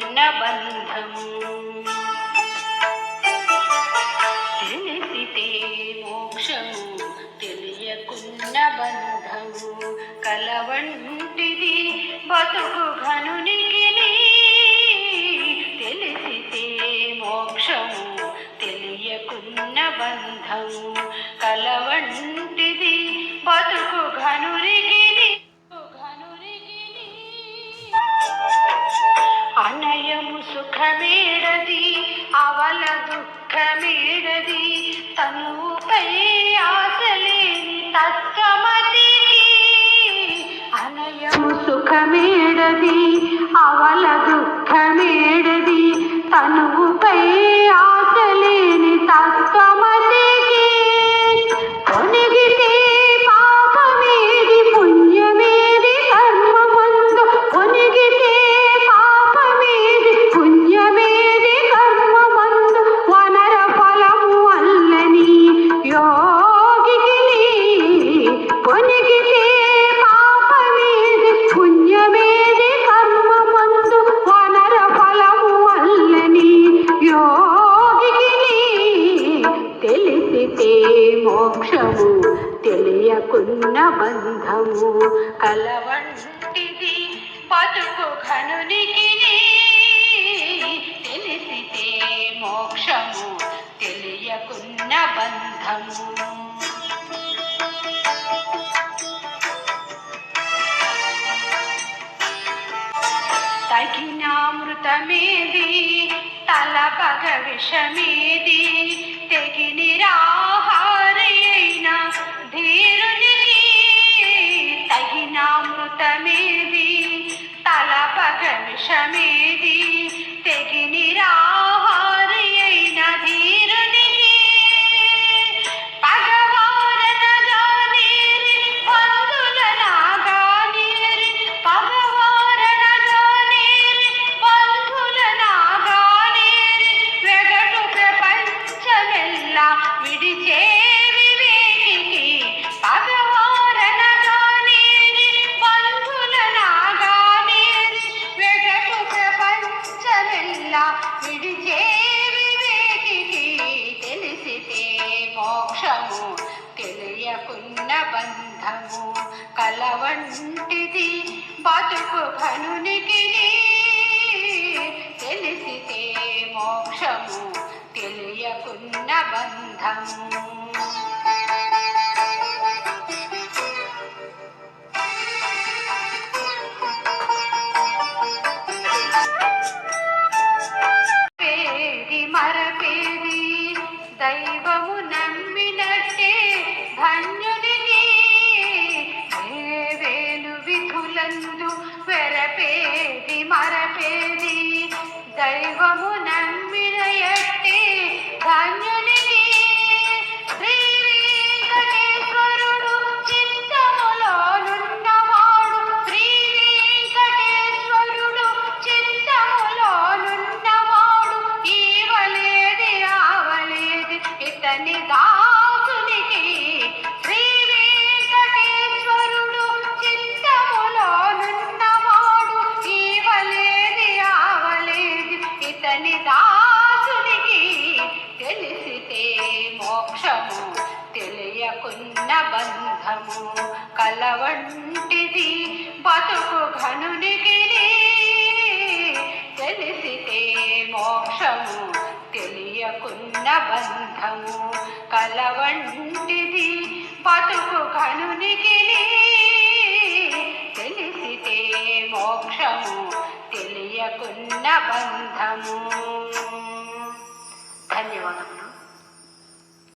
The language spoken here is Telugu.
చిన్న బంధము తెలిసితే మోక్షము తెలియకున్న బంధము కలవంటిది బతుకు ఘనునికి తెలిసితే మోక్షము తెలియకున్న బంధము తనుపై ఆశలేని తత్వమతికి అనయము సుఖమేడది అవల దుఃఖమేడది తనుపై తెలియకున్న బంధము కలవంటిది బతుకు ఘనునికి తెలిసితే మోక్షము తెలియకున్న బంధము. తగినామృతమేది తలపగ విషమేది విషమేది విడిచే వివేకికి తెలిసితే మోక్షము? తెలియకున్న బంధము కలవంటిది బతుకు ఘనునికి తెలిసితే మోక్షము తెలియకున్న బంధము దైవము కలవంటిది బతుకు ఘనునికి తెలిసితే మోక్షము తెలియకున్న బంధము. కలవంటిది బతుకు ఘనునికి తెలిసితే మోక్షము తెలియకున్న బంధము. ధన్యవాదములు.